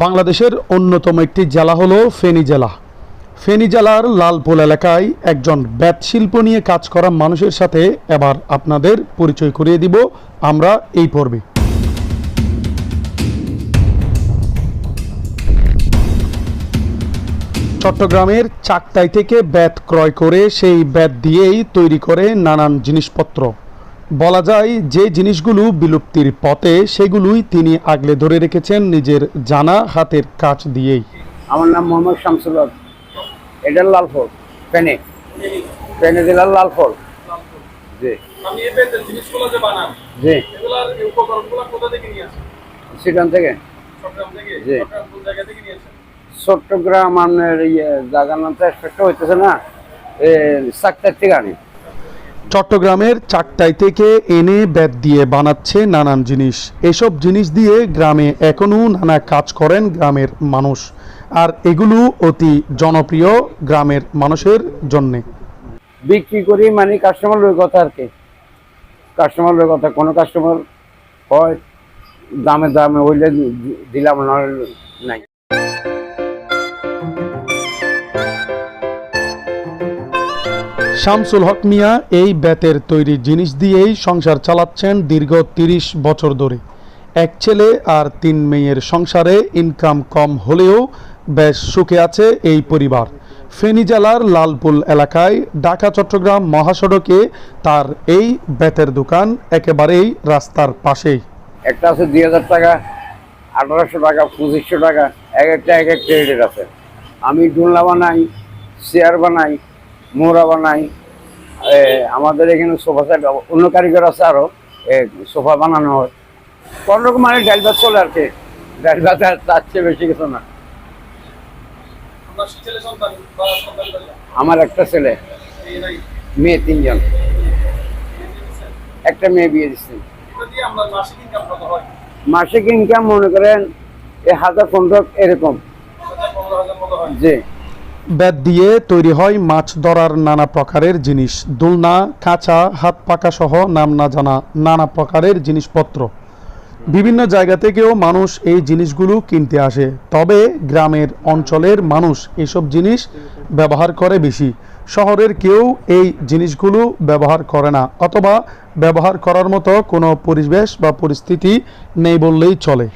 বাংলাদেশের অন্যতম একটি জেলা হলো ফেনী জেলা। ফেনী জেলার লালপুল এলাকায় একজন বেত শিল্প নিয়ে কাজ করা মানুষের সাথে এবার আপনাদের পরিচয় করিয়ে দিব আমরা এই পর্বে। চট্টগ্রামের চাকতাই থেকে ব্যাত ক্রয় করে সেই ব্যাত দিয়েই তৈরি করে নানান জিনিসপত্র। বলা যায়, যে জিনিসগুলো বিলুপ্তির পথে, সেগুলোই তিনি আগলে ধরে রেখেছেন নিজের জানা হাতের কাজ দিয়েই। আমার নাম মোহাম্মদ শামসুল হক। এটা লালফল ফেনে ফেনে জেলার লালফল জি। জি। সেখান থেকে। জি। চট্টগ্রাম আপনার ইয়ে জায়গার নাম হইতেছে না? সাকতার থেকে আনি। চট্টগ্রামের চাকতাই থেকে এনে ব্যাত দিয়ে বানাচ্ছে নানান জিনিস। এসব জিনিস দিয়ে গ্রামে এখনও নানা কাজ করেন গ্রামের মানুষ। আর এগুলো অতি জনপ্রিয় গ্রামের মানুষের জন্যে। বিক্রি করি মানে কাস্টমার লোক কথা আর কি। কাস্টমার লোক কথা, কোনো কাস্টমার হয়, দামে দামে হইলে দিলাম নাই। শামসুল হক মিয়া এই বেতের তৈরি জিনিস দিয়েই সংসার চালাচ্ছেন দীর্ঘ তিরিশ বছর ধরে। এক ছেলে আর তিন মেয়ের সংসারে ইনকাম কম হলেও বেশ সুখে আছে এই পরিবার। ফেনী জেলার লালপুল এলাকায় ঢাকা, চট্টগ্রাম মহাসড়কে তার এই বেতের দোকান একেবারেই রাস্তার পাশেই। একটা আছে দুই হাজার টাকা, আঠারোশো টাকা, পঁচিশশো টাকা, এক একটা এক একটা রেটের আছে। আমি ডুলনা বানাই চেয়ার বানাই মোড়া বানাই আমাদের এখানে সোফা সেট অন্য কারিগর আছে আরও সোফা বানানো হয়। কোন রকম মানে ডাল ভাত চলে আর কি। ডাল ভাত আর তার চেয়ে বেশি কিছু না? আমার একটা ছেলে, মেয়ে তিনজন। একটা মেয়ে বিয়ে দিচ্ছেন মাসিক ইনকাম মনে করেন, এ হাজার পনেরো এরকম। হাজার ব্যাট দিয়ে তৈরি হয় মাছ ধরার নানা প্রকারের জিনিস। দোলনা কাঁচা হাত পাকা সহ নাম না জানা নানা প্রকারের জিনিসপত্র। বিভিন্ন জায়গা থেকেও মানুষ এই জিনিসগুলো কিনতে আসে। তবে গ্রামের অঞ্চলের মানুষ এসব জিনিস ব্যবহার করে বেশি। শহরের কেউ এই জিনিসগুলো ব্যবহার করে না, অথবা ব্যবহার করার মতো কোনো পরিবেশ বা পরিস্থিতি নেই বললেই চলে।